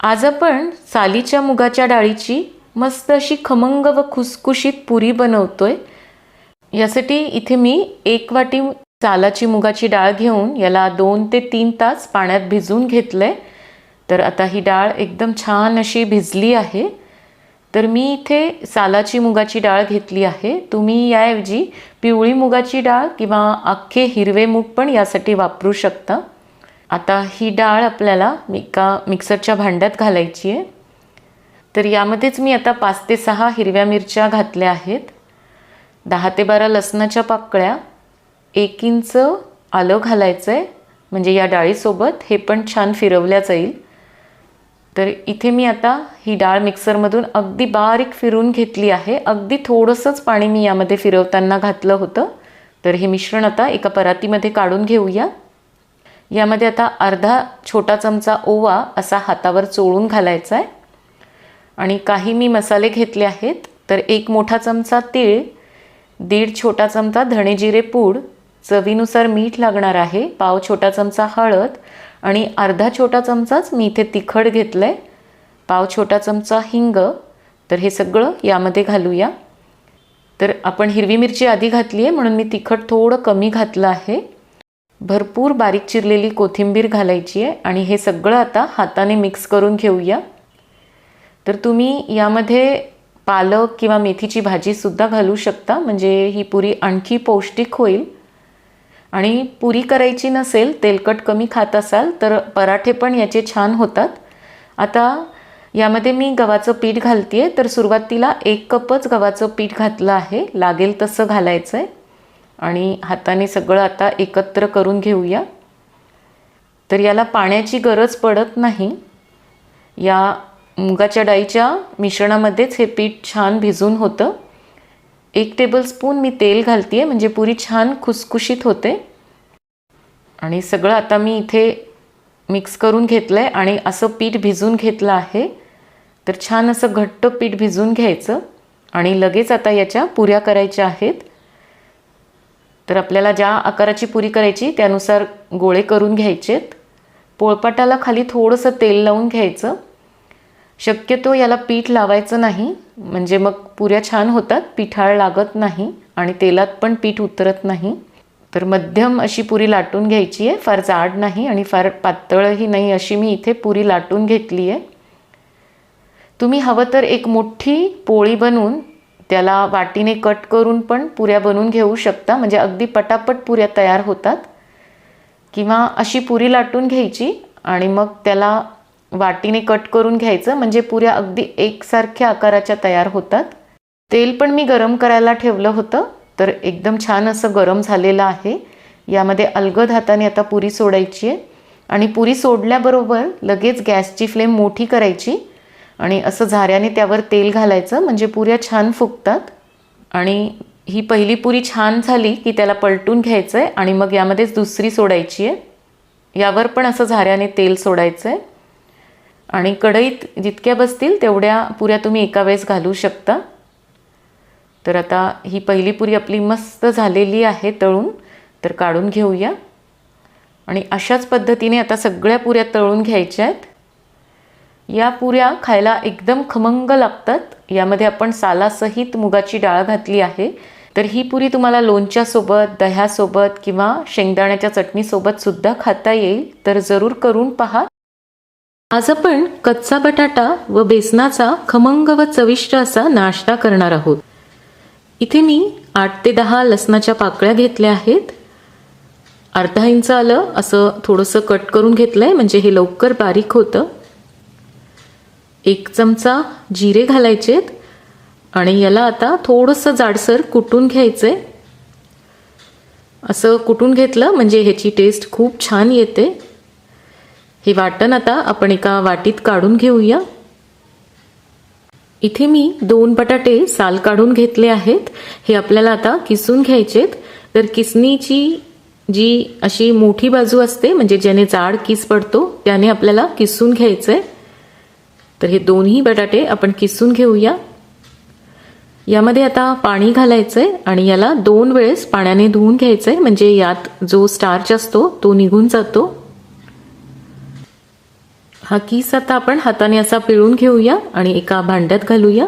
आज आपण सालीच्या मुगाच्या डाळीची मस्त अशी खमंग व खुसखुशीत पुरी बनवतोय. यासाठी इथे मी एक वाटी सालाची मुगाची डाळ घेऊन याला दोन ते तीन तास पाण्यात भिजवून घेतलं आहे तर आता ही डाळ एकदम छान अशी भिजली आहे. तर मी इथे सालाची मुगाची डाळ घेतली आहे. तुम्ही याऐवजी पिवळी मुगाची डाळ किंवा अख्खे हिरवे मूग पण यासाठी वापरू शकता. आता ही डाळ आपल्याला एका मिक्सरच्या भांड्यात घालायची आहे. तर यामध्येच मी आता पाच ते सहा हिरव्या मिरच्या घातल्या आहेत. दहा ते बारा लसणाच्या पाकळ्या एक इंच आलं घालायचं आहे म्हणजे या डाळीसोबत हे पण छान फिरवल्या जाईल. तर इथे मी आता ही डाळ मिक्सरमधून अगदी बारीक फिरून घेतली आहे. अगदी थोडंसंच पाणी मी यामध्ये फिरवताना घातलं होतं. तर हे मिश्रण आता एका परातीमध्ये काढून घेऊया. यामध्ये आता अर्धा छोटा चमचा ओवा असा हातावर चोळून घालायचा आहे. आणि काही मी मसाले घेतले आहेत तर एक मोठा चमचा तीळ दीड छोटा चमचा धणे जिरे पूड चवीनुसार मीठ लागणार आहे पाव छोटा चमचा हळद आणि अर्धा छोटा चमचाच मी इथे तिखट घेतलं आहे पाव छोटा चमचा हिंग तर हे सगळं यामध्ये घालूया. तर आपण हिरवी मिरची आधी घातली आहे म्हणून मी तिखट थोडं कमी घातलं आहे. भरपूर बारीक चिरलेली कोथिंबीर घालायची आहे आणि हे सगळं आता हाताने मिक्स करून घेऊया. तर तुम्ही यामध्ये पालक किंवा मेथीची भाजीसुद्धा घालू शकता म्हणजे ही पुरी आणखी पौष्टिक होईल. आणि पुरी करायची नसेल तेलकट कमी खात असाल तर पराठे पण याचे छान होतात. आता यामध्ये मी गव्हाचं पीठ घालते आहे तर सुरुवातीला एक कपच गव्हाचं पीठ घातलं आहे लागेल तसं घालायचं आहे आणि हाताने सगळं आता एकत्र करून घेऊया. तर याला पाण्याची गरज पडत नाही. या मुगाच्या डाळीच्या मिश्रणामध्येच हे पीठ छान भिजून होतं. एक टेबलस्पून मी तेल घालते आहे म्हणजे पुरी छान खुसखुशीत होते. आणि सगळं आता मी इथे मिक्स करून घेतलं आहे आणि असं पीठ भिजून घेतलं आहे. तर छान असं घट्ट पीठ भिजून घ्यायचं. आणि लगेच आता याच्या पुऱ्या करायच्या आहेत. तर आपल्याला ज्या आकाराची पुरी करायची त्यानुसार गोळे करून घ्यायचेत. पोळपाटाला खाली थोडंसं तेल लावून घ्यायचं. शक्यतो याला पीठ लावायचं नाही म्हणजे मग पुऱ्या छान होतात पिठाळ लागत नाही आणि तेलात पण पीठ उतरत नाही. तर मध्यम अशी पुरी लाटून घ्यायची आहे फार जाड नाही आणि फार पातळही नाही अशी मी इथे पुरी लाटून घेतली आहे तुम्ही हवं तर एक मोठी पोळी बनवून त्याला वाटीने कट करून पण पुऱ्या बनवून घेऊ शकता. म्हणजे अगदी पटापट पुऱ्या तयार होतात. किंवा अशी पुरी लाटून घ्यायची आणि मग त्याला वाटीने कट करून घ्यायचं. म्हणजे पुऱ्या अगदी एकसारख्या आकाराच्या तयार होतात. तेल पण मी गरम करायला ठेवलं होतं. तर एकदम छान असं गरम झालेलं आहे. यामध्ये अलगद हाताने आता पुरी सोडायची आहे. आणि पुरी सोडल्याबरोबर लगेच गॅसची फ्लेम मोठी करायची. आणि असं झाऱ्याने त्यावर तेल घालायचं म्हणजे पुऱ्या छान फुगतात. आणि ही पहिली पुरी छान झाली की त्याला पलटून घ्यायचं आहे आणि मग यामध्येच दुसरी सोडायची आहे यावर पण असं झाऱ्याने तेल सोडायचं आहे आणि कढईत जितक्या बसतील तेवढ्या पुऱ्या तुम्ही एका वेळेस घालू शकता. तर आता ही पहिली पुरी आपली मस्त झालेली आहे तळून तर काढून घेऊया. आणि अशाच पद्धतीने आता सगळ्या पुऱ्या तळून घ्यायच्या आहेत. या पुऱ्या खायला एकदम खमंग लागतात. यामध्ये आपण सालासहित मुगाची डाळ घातली आहे. तर ही पुरी तुम्हाला लोणच्यासोबत दह्यासोबत किंवा शेंगदाण्याच्या चटणीसोबतसुद्धा खाता येईल. तर जरूर करून पहा. आज आपण कच्चा बटाटा व बेसनाचा खमंग व चविष्ट असा नाश्ता करणार आहोत. इथे मी आठ ते दहा लसणाच्या पाकळ्या घेतल्या आहेत. अर्धा इंच आलं असं थोडंसं कट करून घेतलं आहे म्हणजे हे लवकर बारीक होतं. एक चमचा जिरे घालायचेत आणि याला आता थोडंसं जाडसर कुटून घ्यायचं आहे असं कुटून घेतलं म्हणजे ह्याची टेस्ट खूप छान येते. हे वाटण आता आपण एका वाटीत काढून घेऊया. इथे मी दोन बटाटे साल काढून घेतले आहेत. हे आपल्याला आता किसून घ्यायचेत. तर किसणीची जी अशी मोठी बाजू असते म्हणजे ज्याने जाड किस पडतो त्याने आपल्याला किसून घ्यायचं आहे तर हे दोन्ही बटाटे आपण किसून घेऊया. यामध्ये आता पाणी घालायचं आहे आणि याला दोन वेळेस पाण्याने धुवून घ्यायचं आहे म्हणजे यात जो स्टार्च असतो तो निघून जातो. हा किस आता आपण हाताने असा पिळून घेऊया आणि एका भांड्यात घालूया.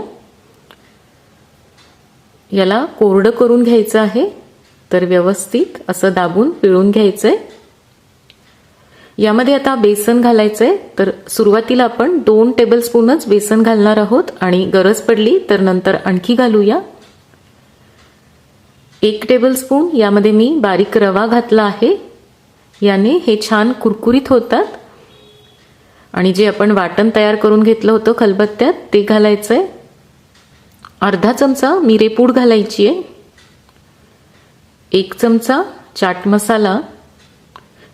याला कोरडं करून घ्यायचं आहे. तर व्यवस्थित असं दाबून पिळून घ्यायचं आहे यामध्ये आता बेसन घालायचंय. तर सुरुवातीला आपण दोन टेबलस्पूनच बेसन घालणार आहोत आणि गरज पडली तर नंतर आणखी घालूया. एक टेबलस्पून यामध्ये मी बारीक रवा घातला आहे. याने हे छान कुरकुरीत होतात. आणि जे आपण वाटण तयार करून घेतलं होतं खलबत्त्यात ते घालायचं आहे अर्धा चमचा मिरेपूड घालायची आहे एक चमचा चाट मसाला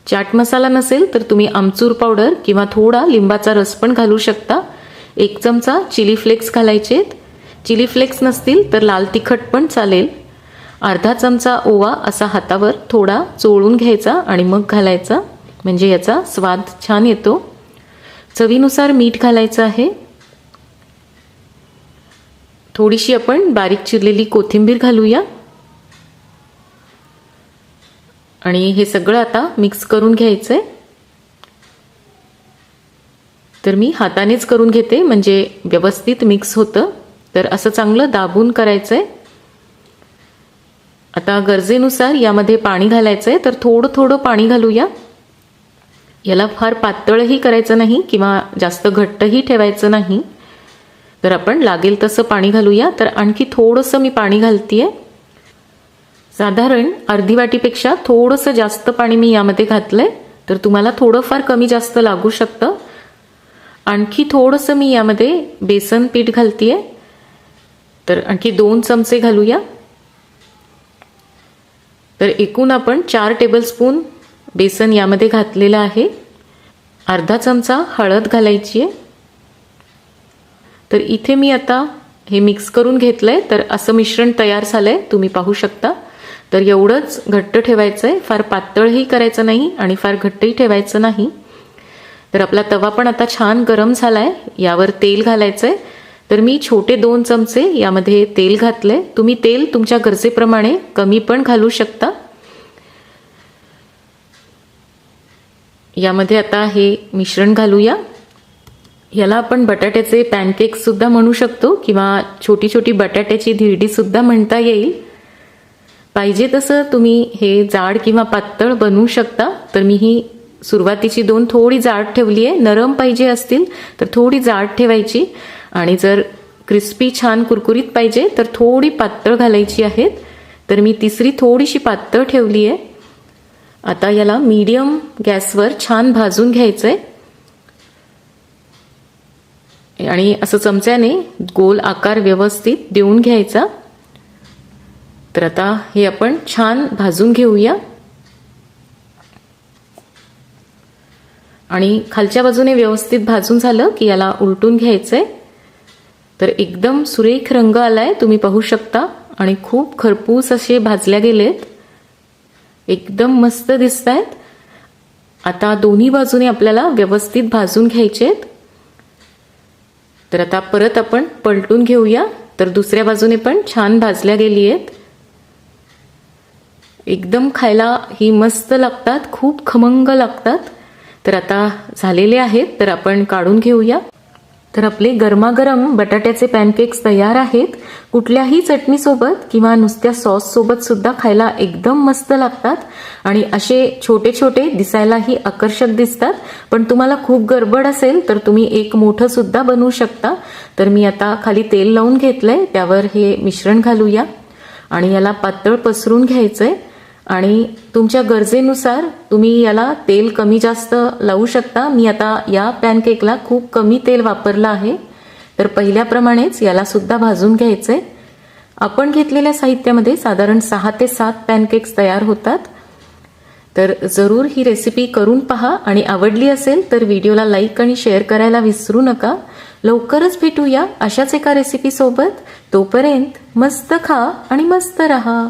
चाट मसाला नसेल तर तुम्ही आमचूर पावडर किंवा थोडा लिंबाचा रस पण घालू शकता. एक चमचा चिली फ्लेक्स घालायचेत. चिली फ्लेक्स नसतील तर लाल तिखट पण चालेल. अर्धा चमचा ओवा असा हातावर थोडा चोळून घ्यायचा आणि मग घालायचा. म्हणजे याचा स्वाद छान येतो. चवीनुसार मीठ घालायचं आहे. थोडीशी आपण बारीक चिरलेली कोथिंबीर घालूया. आणि हे सगळं आता मिक्स करून घ्यायचं आहे तर मी हातानेच करून घेते म्हणजे व्यवस्थित मिक्स होतं. तर असं चांगलं दाबून करायचं आहे आता गरजेनुसार यामध्ये पाणी घालायचं आहे तर थोडं थोडं पाणी घालूया. याला फार पातळही करायचं नाही किंवा जास्त घट्टही ठेवायचं नाही. तर आपण लागेल तसं पाणी घालूया. तर आणखी थोडंसं मी पाणी घालतीये. साधारण अर्धी वाटीपेक्षा थोडंसं जास्त पाणी मी यामध्ये घातलंय. तर तुम्हाला थोडंफार कमी जास्त लागू शकतं. आणखी थोडंसं मी यामध्ये बेसन पीठ घालतीये. तर आणखी दोन चमचे घालूया. तर एकूण आपण चार टेबलस्पून बेसन यामध्ये घातलेलं आहे. अर्धा चमचा हळद घालायची आहे तर इथे मी आता हे मिक्स करून घेतलंय. तर असं मिश्रण तयार झालंय. तुम्ही पाहू शकता. तर एवढंच घट्ट ठेवायचं आहे फार पातळही करायचं नाही आणि फार घट्टही ठेवायचं नाही. तर आपला तवा पण आता छान गरम झाला आहे यावर तेल घालायचं आहे तर मी छोटे दोन चमचे यामध्ये तेल घातले तुम्ही तेल तुमच्या गरजेप्रमाणे कमी पण घालू शकता. यामध्ये आता हे मिश्रण घालूया. याला आपण बटाट्याचे पॅनकेक सुद्धा म्हणू शकतो किंवा छोटी छोटी बटाट्याची धिरडी सुद्धा म्हणता येईल. पाहिजे तसं तुम्ही हे जाड किंवा पातळ बनवू शकता. तर मी ही सुरुवातीची दोन थोडी जाड ठेवली आहे नरम पाहिजे असतील तर थोडी जाड ठेवायची. आणि जर क्रिस्पी छान कुरकुरीत पाहिजे तर थोडी पातळ घालायची आहेत. तर मी तिसरी थोडीशी पातळ ठेवली आहे आता याला मीडियम गॅसवर छान भाजून घ्यायचं आहे आणि असं चमच्याने गोल आकार व्यवस्थित देऊन घ्यायचा. तर आता हे आपण छान भाजून घेऊया. आणि खालच्या बाजूने व्यवस्थित भाजून झालं की याला उलटून घ्यायचंय. तर एकदम सुरेख रंग आलाय तुम्ही पाहू शकता. आणि खूप खरपूस असे भाजल्या गेलेत. एकदम मस्त दिसत आहेत आता दोन्ही बाजूने आपल्याला व्यवस्थित भाजून घ्यायचेत. तर आता परत आपण पलटून घेऊया. तर दुसऱ्या बाजूने पण छान भाजल्या गेली आहेत एकदम खायला ही मस्त लागतात खूप खमंग लागतात. तर आता झालेले आहेत तर आपण काढून घेऊया. तर आपले गरमागरम बटाट्याचे पॅनकेक्स तयार आहेत. कुठल्याही चटणीसोबत किंवा नुसत्या सॉससोबत सुद्धा खायला एकदम मस्त लागतात. आणि असे छोटे छोटे दिसायलाही आकर्षक दिसतात. पण तुम्हाला खूप गडबड असेल तर तुम्ही एक मोठं सुद्धा बनवू शकता. तर मी आता खाली तेल लावून घेतलंय त्यावर हे मिश्रण घालूया. आणि याला पातळ पसरून घ्यायचंय. आणि तुमच्या गरजेनुसार तुम्ही याला तेल कमी जास्त लावू शकता. मी आता या पॅनकेकला खूप कमी तेल वापरलं आहे. तर पहिल्याप्रमाणेच याला सुद्धा भाजून घ्यायचे आपण घेतलेल्या साहित्यामध्ये साधारण सहा ते सात पॅनकेक्स तयार होतात. तर जरूर ही रेसिपी करून पहा. आणि आवडली असेल तर व्हिडिओला लाईक आणि शेअर करायला विसरू नका. लवकरच भेटूया अशाच एका रेसिपीसोबत तोपर्यंत मस्त खा आणि मस्त रहा.